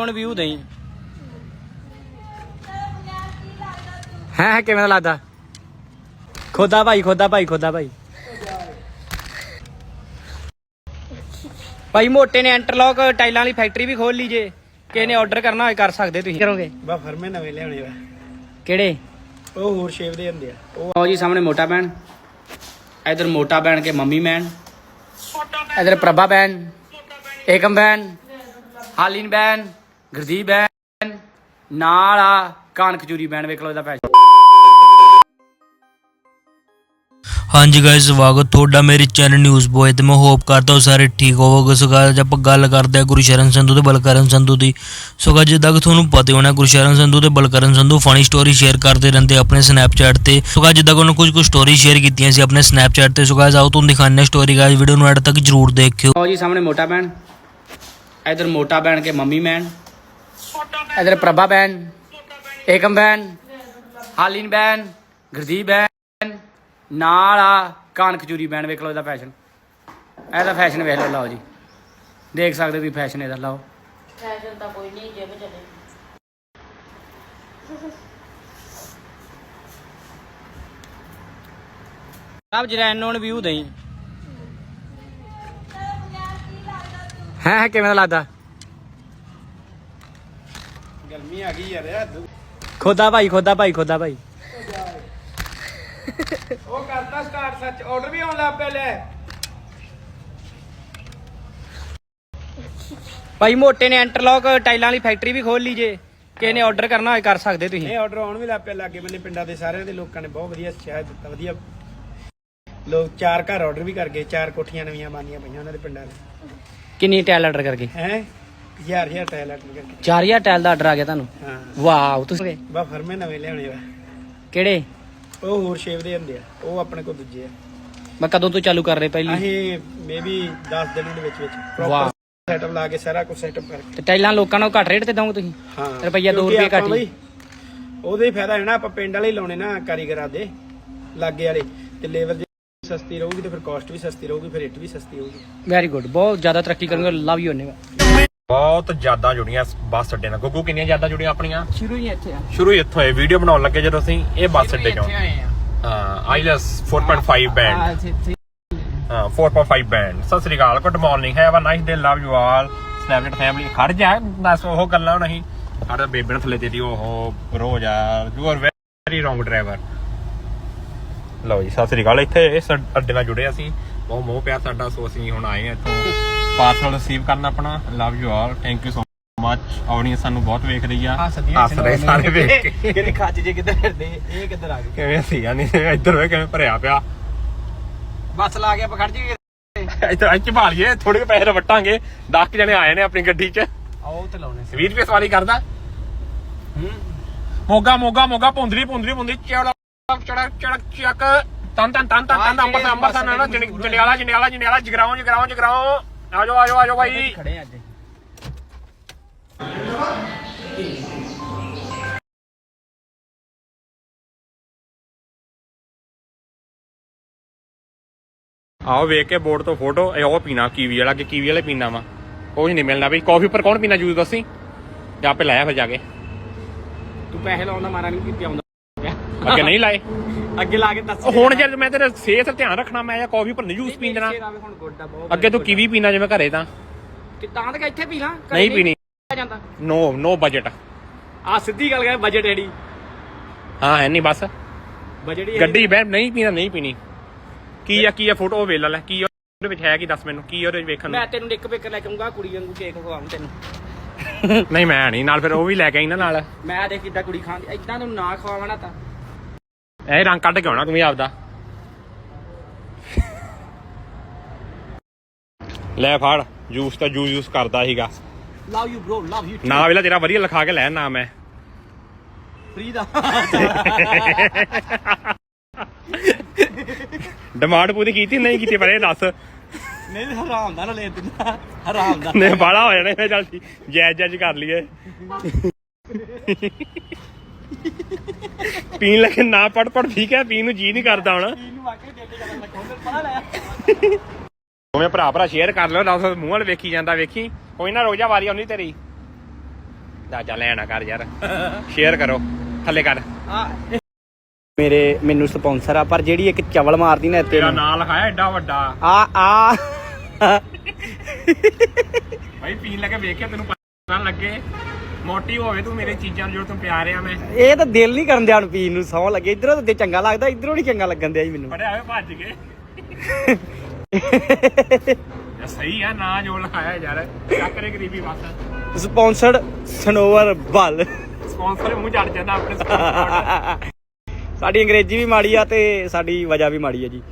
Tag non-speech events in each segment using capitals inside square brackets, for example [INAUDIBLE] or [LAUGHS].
ਹੁਣ ਵਿਊ ਦੇਈ। ਹੈ ਹੈ ਕਿਵੇਂ ਦਾ ਲੱਗਦਾ? ਖੋਦਾ ਭਾਈ ਖੋਦਾ ਭਾਈ ਖੋਦਾ ਭਾਈ। ਭਾਈ ਮੋਟੇ ਨੇ ਇੰਟਰਲੌਕ ਟਾਈਲਾਂ ਵਾਲੀ ਫੈਕਟਰੀ ਵੀ ਖੋਲ ਲਈ ਜੇ। ਕਿਸੇ ਨੇ ਆਰਡਰ ਕਰਨਾ ਹੋਏ ਕਰ ਸਕਦੇ ਤੁਸੀਂ। ਕਰੋਗੇ? ਬਾ ਫਰਮੇ ਨਵੇਂ ਲਿਆਉਣੇ ਵਾ ਕਿਹੜੇ? ਉਹ ਹੋਰ ਸ਼ੇਪ ਦੇ ਹੁੰਦੇ ਆ। ਉਹ ਆਓ ਜੀ ਸਾਹਮਣੇ ਮੋਟਾ ਬੈਣ ਇਧਰ ਮੋਟਾ ਬੈਣ ਕੇ ਮੰਮੀ ਬੈਣ ਇਧਰ ਪ੍ਰਭਾ ਬੈਣ ਏਕਮ ਬੈਣ ਹਾਲੀਨ ਬੈਣ ਗੁਰਦੀਪ ਬੈਣ ਨਾਲ ਆ ਕਾਨ ਖਜੂਰੀ ਬੈਣ ਵੇਖ ਲਓ ਇਹਦਾ ਪੈਸਾ। ਹਾਂਜੀ ਗਾਇਸ ਸਵਾਗਤ ਤੁਹਾਡਾ ਮੇਰੇ ਚੈਨਲ ਨਿਊਜ਼ ਬੋਏ ਤੇ ਮੈਂ ਹੋਪ ਕਰਦਾ ਹਾਂ ਸਾਰੇ ਠੀਕ ਹੋਵੋਗੇ। ਸੋ ਅੱਜ ਆਪਾਂ ਗੱਲ ਕਰਦੇ ਹਾਂ ਗੁਰਸ਼ਰਨ ਸੰਧੂ ਤੇ ਬਲਕਰਨ ਸੰਧੂ ਦੀ। ਸੋ guys, ਜਿੱਦਾਂ ਕਿ ਤੁਹਾਨੂੰ ਪਤਾ ਹੋਣਾ ਗੁਰਸ਼ਰਨ ਸੰਧੂ ਤੇ Balkaran Sandhu funny story share ਕਰਦੇ ਰਹਿੰਦੇ ਆਪਣੇ ਸਨੈਪਚੈਟ ਤੇ। ਸੋ guys, ਜਿੱਦਾਂ ਕਿ ਉਹਨਾਂ ਕੁਝ ਕੁ ਸਟੋਰੀ ਸ਼ੇਅਰ ਕੀਤੀਆਂ ਸੀ ਆਪਣੇ ਸਨੈਪਚੈਟ ਤੇ। ਸੋ guys, ਆਓ ਤੁਹਾਨੂੰ ਦਿਖਾਉਂਦੇ ਸਟੋਰੀ ਗਾਇਸ ਵੀਡੀਓ ਨੂੰ ਐਡ ਤੱਕ ਜਰੂਰ ਦੇਖਿਓ। ਆਓ ਜੀ ਸਾਹਮਣੇ ਮੋਟਾ ਬੈਣ ਇਧਰ ਮੋਟਾ ਬੈਣ ਕੇ ਮੰਮੀ ਬੈਣ ਇਧਰ ਪ੍ਰਭਾ ਬੈਣ ਏਕਮ ਬੈਣ ਹਾਲੀਨ ਬੈਣ ਗੁਰਦੀਪ ਬੈਣ ਨਾਲ ਆ ਕਾਨ ਖਜੂਰੀ ਬੈਣ ਵੇਖ ਲਓ ਇਹਦਾ ਫੈਸ਼ਨ ਇਹਦਾ ਫੈਸ਼ਨ ਵੇਖ ਲਓ ਲਓ ਜੀ। ਦੇਖ ਸਕਦੇ ਹੋ ਵੀ ਫੈਸ਼ਨ ਇਹਦਾ ਲਓ। ਫੈਸ਼ਨ ਤਾਂ ਕੋਈ ਨਹੀਂ ਜਿਮ ਚੱਲੇ ਸਭ ਜਿਹੜਾ ਨੋਨ ਵਿਊ ਦੇਈ। ਹੈ ਹੈ ਕਿਵੇਂ ਦਾ ਲੱਗਦਾ? ਗਰਮੀ ਆ ਗਈ ਯਾਰ ਇਹ ਖੋਦਾ ਭਾਈ ਖੋਦਾ ਭਾਈ ਖੋਦਾ ਭਾਈ। ਉਹ ਕਰਤਾ ਸਟਾਰਟ ਸੱਚ ਆਰਡਰ ਵੀ ਆਉਣ ਲੱਗ ਪਿਆ ਲੈ। ਭਾਈ ਮੋਟੇ ਨੇ ਇੰਟਰਲੌਕ ਟਾਈਲਾਂ ਵਾਲੀ ਫੈਕਟਰੀ ਵੀ ਖੋਲ ਲਈ ਜੇ। ਕਿਸੇ ਨੇ ਆਰਡਰ ਕਰਨਾ ਹੋਏ ਕਰ ਸਕਦੇ ਤੁਸੀਂ। ਇਹ ਆਰਡਰ ਆਉਣ ਵੀ ਲੱਗ ਪਿਆ ਲਾਗੇ ਬੰਨੇ ਪਿੰਡਾਂ ਦੇ ਸਾਰਿਆਂ ਦੇ ਲੋਕਾਂ ਨੇ ਬਹੁਤ ਵਧੀਆ ਸ਼ਾਇਦ ਦਿੱਤਾ ਵਧੀਆ। ਲੋਕ ਚਾਰ ਘਰ ਆਰਡਰ ਵੀ ਕਰ ਗਏ ਚਾਰ ਕੋਠੀਆਂ ਨਵੀਆਂ ਬਣਦੀਆਂ ਪਈਆਂ ਉਹਨਾਂ ਦੇ ਪਿੰਡਾਂ ਦੇ ਕਿੰਨੀ ਟਾਈਲ ਆਰਡਰ ਕਰਕੇ ਹੈ? ਹਜ਼ਾਰ ਹਜ਼ਾਰ ਟਾਇਲ ਆਰਡਰ ਕਰਕੇ 4000 ਟਾਈਲ ਦਾ ਆਰਡਰ ਆ ਗਿਆ ਤੁਹਾਨੂੰ? ਹਾਂ। ਵਾਓ ਤੁਸੀਂ ਬਾ ਫਰਮੇ ਨਵੇਂ ਲਿਆਉਣੇ ਵਾ ਕਿਹੜੇ? ਉਹ ਹੋਰ ਸ਼ੇਪ ਦੇ ਹੁੰਦੇ ਆ। ਉਹ ਆਪਣੇ ਕੋਲ ਦੂਜੇ ਆ। ਮੈਂ ਕਦੋਂ ਤੋਂ ਚਾਲੂ ਕਰ ਰਹੇ ਪਹਿਲੀ ਅਸੀਂ ਮੇਬੀ 10 ਦਿਨ ਦੇ ਵਿੱਚ ਵਿੱਚ ਵਾਹ। ਪ੍ਰੋਪਰ ਸੈਟਅਪ ਲਾ ਕੇ ਸਾਰਾ ਕੁਝ ਸੈਟਅਪ ਕਰਕੇ। ਤੇ ਟਾਈਲਾਂ ਲੋਕਾਂ ਨੂੰ ਘੱਟ ਰੇਟ ਤੇ ਦੋਗੇ ਤੁਸੀਂ? ਹਾਂ। ਰੁਪਈਆ ਦੋ ਕਿਉਂਕਿ ਰੁਪਏ ਘੱਟ ਆਪਾਂ ਹੀ। ਬਈ ਉਹਦੇ ਹੀ ਫਾਇਦਾ ਹੈ ਨਾ ਆਪਾਂ ਪਿੰਡ ਵਾਲੇ ਹੀ ਲਾਉਣੇ ਨਾ ਕਾਰੀਗਰਾਂ ਦੇ ਲਾਗੇ ਵਾਲੇ। ਤੇ ਲੇਬਰ ਜੇ ਸਸਤੀ ਰਹੂਗੀ ਤੇ ਫਿਰ ਕਾਸਟ ਵੀ ਸਸਤੀ ਰਹੂਗੀ ਫਿਰ ਰੇਟ ਵੀ ਸਸਤੀ ਹੋਊਗੀ। ਵੈਰੀ ਗੁੱਡ ਬਹੁਤ ਜ਼ਿਆਦਾ ਤਰੱਕੀ ਕਰਨਗੇ ਲਵ ਯੂ ਹੋਣੇਗਾ ਬਹੁਤ ਜ਼ਿਆਦਾ ਜੁੜੀਆਂ ਇਸ ਬੱਸ ਅੱਡੇ ਨਾਲ। ਗੁੱਗੂ ਕਿੰਨੀਆਂ ਜ਼ਿਆਦਾ ਜੁੜੀਆਂ ਆਪਣੀਆਂ? ਸ਼ੁਰੂ ਹੀ ਇੱਥੇ ਆ। ਸ਼ੁਰੂ ਹੀ ਇੱਥੋਂ ਇਹ ਵੀਡੀਓ ਬਣਾਉਣ ਲੱਗੇ ਜਦੋਂ ਅਸੀਂ ਇਹ ਬੱਸ ਅੱਡੇ ਚੋਂ। ਹਾਂ ਆਈਲੈਸ 4.5 ਬੈਂਡ ਹਾਂ 4.5 ਬੈਂਡ ਸਤਿ ਸ੍ਰੀ ਅਕਾਲ good morning have a nice day love you all Snapchat family ਖੜ ਜਾ ਦੱਸ ਉਹ ਗੱਲਾਂ ਨਹੀਂ ਸਾਡਾ ਬੇਬੇ ਨੇ ਥੱਲੇ ਦੇ ਦੀ ਉਹ ਰੋਜ਼ ਆ you are very wrong driver ਲਓ ਜੀ ਸਤਿ ਸ੍ਰੀ ਅਕਾਲ ਇੱਥੇ ਇਸ ਅੱਡੇ ਨਾਲ ਜੁੜੇ ਅਸੀਂ। ਬਹੁਤ ਮੋਹ ਪਿਆਰ ਸਾਡਾ ਸੋ ਅਸੀਂ ਹੁਣ ਆਏ ਇੱਥੋਂ। ਪਾਰਸਲ ਰਿਸੀਵ ਕਰਨ ਆਪਣਾ। Love you all thank you so much audience ਸਾਨੂੰ ਬਹੁਤ ਵੇਖ ਰਹੀ ਆ। ਹੱਸ ਰਹੇ ਸਾਰੇ ਵੇਖ ਕੇ। [LAUGHS] ਕਿਹੜੇ ਖੱਜ ਜੇ ਕਿੱਧਰ ਫਿਰਦੇ ਇਹ ਕਿੱਧਰ ਆ ਗਏ? ਕਿਵੇਂ ਸੀਗਾ ਨਹੀਂ ਇੱਧਰ ਵੇ ਕਿਵੇਂ ਭਰਿਆ ਪਿਆ। ਬੱਸ ਲਾ ਕੇ ਆਪਾਂ ਖੜ ਜੀ ਇੱਧਰ ਇੱਥੇ ਭਾਲੀਏ ਥੋੜੇ ਪੈਸੇ ਵਟਾਂਗੇ 10 ਜਣੇ ਆਏ ਨੇ ਆਪਣੀ ਗੱਡੀ 'ਚ। ਆਓ ਤੇ ਲਾਉਣੇ 20 ਰੁਪਏ ਸਵਾਰੀ ਕਰਦਾ। ਮੋਗਾ ਮੋਗਾ ਮੋਗਾ ਪੁੰਦਰੀ ਪੁੰਦਰੀ ਪੁੰਦਰੀ। ਚੜਾ ਚੜਾ ਚੜਕ ਚੱਕ। ਤਨ ਤਨ ਤਨ ਤਨ ਤਨ ਅੰਬਰ ਅੰਬਰ ਤਨ ਨਾ ਜੰਡਿਆਲਾ ਜੰਡਿਆਲਾ ਜੰਡਿਆਲਾ ਜਗਰਾਉਂ ਜਗਰਾਉਂ ਜਗਰਾਉਂ। ਆਜੋ ਆਜੋ ਆਜੋ ਭਾਈ ਖੜੇ ਅੱਜ ਆਓ ਵੇਖ ਕੇ ਬੋਰਡ ਤੋਂ ਫੋਟੋ ਇਹ ਉਹ ਪੀਣਾ ਕੀਵੀ ਵਾਲਾ ਕਿ ਕੀਵੀ ਵਾਲੇ ਪੀਣਾ ਵਾ। ਕੁਝ ਨਹੀਂ ਮਿਲਣਾ ਬਈ। ਕਾਫੀ ਪਰ ਕੌਣ ਪੀਣਾ ਜੂਸ ਦੱਸੀ? ਜਾਂ ਆਪੇ ਲਾਇਆ ਫਿਰ ਜਾ ਕੇ। ਤੂੰ ਪੈਸੇ ਲਾਉਣ ਦਾ ਮਾਰਾ ਨਹੀਂ ਕੀਤੀ ਆਉਂਦਾ ਅੱਗੇ ਨਹੀਂ ਲਾਏ? ਅੱਗੇ ਲਾ ਕੇ ਦੱਸ ਹੁਣ ਜੇ ਮੈਂ ਤੇਰੇ ਸਿਹਤ ਦਾ ਧਿਆਨ ਰੱਖਣਾ ਮੈਂ ਜਾਂ ਕਾਫੀ ਪਰ ਜੂਸ ਪੀਣ ਦੇਣਾ। ਹੁਣ ਗੋਡਾ ਬਹੁਤ ਅੱਗੇ ਤੂੰ ਕੀਵੀ ਪੀਣਾ ਜਿਵੇਂ ਘਰੇ ਤਾਂ। ਕਿ ਤਾਂ ਤਾਂ ਇੱਥੇ ਪੀ ਲਾਂ ਘਰੇ ਨਹੀਂ ਪੀਣੀ। ਜਾਂਦਾ। ਨੋ ਨੋ ਬਜਟ ਆ ਸਿੱਧੀ ਗੱਲ ਕਰ ਬਜਟ ਐਡੀ ਹਾਂ ਹੈ ਨਹੀਂ ਬਸ। ਬਜਟ ਹੀ ਗੱਡੀ ਬਹਿ ਨਹੀਂ ਪੀਣਾ ਨਹੀਂ ਪੀਣੀ। ਕੀ ਆ ਕੀ ਆ ਫੋਟੋ ਵੇਖ ਲੈ ਕੀ ਉਹਦੇ ਵਿੱਚ ਹੈ ਕੀ ਦੱਸ ਮੈਨੂੰ ਕੀ ਉਹਦੇ ਵਿੱਚ ਵੇਖਣ ਮੈਂ ਨੂੰ? ਤੈਨੂੰ ਇੱਕ ਪੇਕਰ ਲੈ ਕੇ ਆਉਂਗਾ ਕੁੜੀ ਵਾਂਗੂ ਕੇਕ ਖਵਾਉਂ ਤੈਨੂੰ। [LAUGHS] ਨਹੀਂ ਮੈਂ ਨਹੀਂ ਨਾਲ ਫਿਰ ਉਹ ਵੀ ਲੈ ਕੇ ਆਈ ਨਾ ਨਾਲ। ਮੈਂ ਦੇਖ ਕਿੱਦਾਂ ਕੁੜੀ ਖਾਂਦੀ ਇਦਾਂ ਤੈਨੂੰ ਨਾ ਖਵਾਵਣਾ ਤਾਂ। ਇਹ ਰੰਗ ਕੱਢ ਕੇ ਆਉਣਾ ਤੂੰ ਵੀ ਆਪਦਾ। ਲੈ ਫੜ ਜੂਸ ਤਾਂ ਜੂਸ ਯੂਸ ਕਰਦਾ ਸੀਗਾ। Love you bro love you ਨਾ ਵੇਲਾ ਤੇਰਾ ਵਧੀਆ ਲਿਖਾ ਕੇ ਲੈ ਨਾ ਮੈਂ। ਫ੍ਰੀ ਦਾ। ਡਿਮਾਂਡ ਪੂਰੀ ਕੀਤੀ ਨਹੀਂ ਕੀਤੀ ਪਰ ਇਹ ਦੱਸ। ਨਹੀਂ ਹਰਾਮ ਦਾ ਨਾ ਲੈ ਦਿੰਦਾ ਹਰਾਮ ਦਾ। ਨੇ ਬਾਲਾ ਹੋ ਜਾਣਾ ਚੱਲ ਜੈਜ ਜੈਜ ਕਰ ਲਈਏ। ਪੀਣ ਲੱਗੇ ਨਾ ਪੜ ਪੜ ਠੀਕ ਹੈ ਪੀਣ ਨੂੰ ਜੀ ਨਹੀਂ ਕਰਦਾ ਹੁਣ। ਇਹਨੂੰ ਵਾਕਈ ਦੇ ਦੋਵੇਂ ਭਰਾ ਭਰਾ ਸ਼ੇਅਰ ਕਰ ਲਿਓ ਦੱਸ ਮੂੰਹ ਵਾਲ ਵੇਖੀ ਜਾਂਦਾ ਵੇਖੀ। ਕੋਈ ਨਾ ਰੋਜਾ ਵਾਰੀ ਆਉਣੀ ਤੇਰੀ। ਜਾ ਜਾ ਲੈਣਾ ਕਰ ਯਾਰ। ਸ਼ੇਅਰ ਕਰੋ ਥੱਲੇ ਕਰ। ਮੇਰੇ ਮੈਨੂੰ ਸਪਾਂਸਰ ਆ ਪਰ ਜਿਹੜੀ ਇੱਕ ਚਵਲ ਮਾਰਦੀ ਨਾ ਇੱਥੇ ਤੇਰਾ ਨਾਂ। ਲਿਖਾਇਆ ਐਡਾ ਵੱਡਾ। ਆ ਆ। ਭਾਈ ਪੀਣ ਲੱਗੇ ਵੇਖ ਕੇ ਤੈਨੂੰ ਪਤਾ ਲੱਗੇ। ਮੋਟੀ ਹੋਵੇ ਤੂੰ ਮੇਰੇ ਚੀਜ਼ਾਂ ਨੂੰ ਜੋ ਤੂੰ ਪਿਆ ਰਿਹਾ ਮੈਂ। ਇਹ ਤਾਂ ਦਿਲ ਨਹੀਂ ਕਰਨ ਦਿਆ ਪੀਣ ਨੂੰ ਸੌ ਲੱਗੇ। ਇਧਰੋਂ ਤਾਂ ਚੰਗਾ ਲੱਗਦਾ ਇਧਰੋਂ ਨਹੀਂ ਚੰਗਾ ਲੱਗਣ ਦਿਆ ਜੀ ਮੈਨੂੰ। ਬੜੇ ਆਵੇ ਭੱਜ ਗਏ। [LAUGHS] ਯਾਰ ਸਹੀ ਆ ਨਾਂ ਜੋ ਲਿਖਾਇਆ ਯਾਰ। ਚੱਕਰੇ ਗਰੀਬੀ ਬਸ। ਸਪਾਂਸਰਡ ਸਨੋਵਰ ਬਲ ਸਪਾਂਸਰ ਮੂੰਹ ਚੜ ਜਾਂਦਾ ਆਪਣੇ [LAUGHS] sponsor ਸਾਡੀ ਅੰਗਰੇਜ਼ੀ ਵੀ ਮਾੜੀ ਆ ਤੇ ਸਾਡੀ ਵਜ੍ਹਾ ਵੀ ਮਾੜੀ ਆ ਜੀ।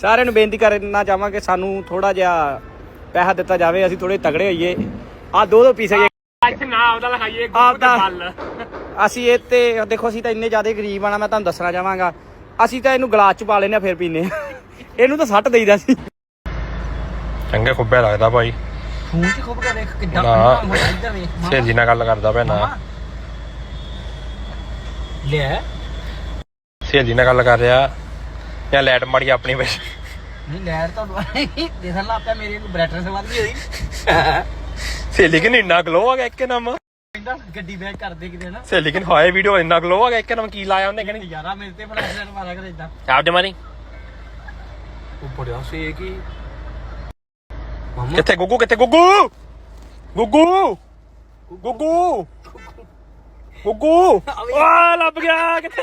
ਸਾਰਿਆਂ ਨੂੰ ਬੇਨਤੀ ਕਰਨਾ ਚਾਹਾਂਗੇ ਸਾਨੂੰ ਥੋੜਾ ਜਿਹਾ ਪੈਸਾ ਦਿੱਤਾ ਜਾਵੇ ਅਸੀਂ ਥੋੜੇ ਤਗੜੇ ਹੋਈਏ। ਆ ਦੋ ਦੋ ਪੀਸ ਨਾ ਆਪਦਾ ਲਿਖਾਈਏ ਗੁੱਗੂ ਤੇ ਆਪਦਾ। ਬੱਲ ਅਸੀਂ ਇਹ ਤੇ ਦੇਖੋ ਅਸੀਂ ਤਾਂ ਇੰਨੇ ਜ਼ਿਆਦਾ ਗਰੀਬ ਆਣਾ ਮੈਂ ਤੁਹਾਨੂੰ ਦੱਸਣਾ ਚਾਹਾਂਗਾ। ਅਸੀਂ ਤਾਂ ਇਹਨੂੰ ਗਲਾਸ ਚ ਪਾ ਲੈਨੇ ਆ ਫਿਰ ਪੀਨੇ ਆ। ਇਹਨੂੰ ਤਾਂ ਸੱਟ ਦੇਈਦਾ ਸੀ। ਚੰਗੇ ਖੁੱਬੇ ਲੱਗਦਾ ਭਾਈ। ਫੋਨ ਚ ਖੁੱਬ ਕੇ ਦੇਖ ਕਿੱਦਾਂ ਨਾ। ਹੋਇਆ ਇੱਧਰ ਵੇਖ। ਸਹੇਲੀ ਨਾਲ ਗੱਲ ਕਰਦਾ ਪਿਆ ਨਾ। ਲੈ ਸਹੇਲੀ ਨਾਲ ਗੱਲ ਕਰ ਰਿਹਾ। ਜਾਂ ਲੈਟ ਮਾੜੀ ਆਪਣੀ ਵਿੱਚ। ਨਹੀਂ ਲੈਟ ਤਾਂ ਦੇਖਣ ਲੱਗ ਪਿਆ ਮੇਰੇ ਬ੍ਰੈਟਨੈਸ ਵੱਧ ਗਈ ਹੋਈ। ਸਹੇਲੀ ਕਿ ਇੰਨਾ ਗਲੋ ਆ ਗਿਆ ਇੱਕ ਨਾਮ। ਕਹਿੰਦਾ ਗੱਡੀ ਬੈਕ ਕਰਦੇ ਕਿਤੇ ਨਾ। ਸਹੇਲੀ ਕਿ ਹਾਏ ਵੀਡੀਓ ਇੰਨਾ ਗਲੋ ਆ ਗਿਆ ਇੱਕ ਨਾਮ ਕੀ ਲਾਇਆ ਉਹਨੇ ਕਹਿੰਦੀ? ਯਾਰਾ ਮੇਰੇ ਤੇ ਫਲੈਸ਼ ਲਾਈਟ ਮਾਰਿਆ ਕਰ ਇਦਾਂ ਆਪ ਦੇ ਮਾਰੀ। ਉਹ ਬੜਿਆ ਸੇ ਕੀ? ਕਿੱਥੇ ਗੁੱਗੂ ਕਿੱਥੇ ਗੁੱਗੂ? ਗੁੱਗੂ! ਗੁੱਗੂ! ਗੁੱਗੂ! ਆ ਲੱਭ ਗਿਆ ਕਿੱਥੇ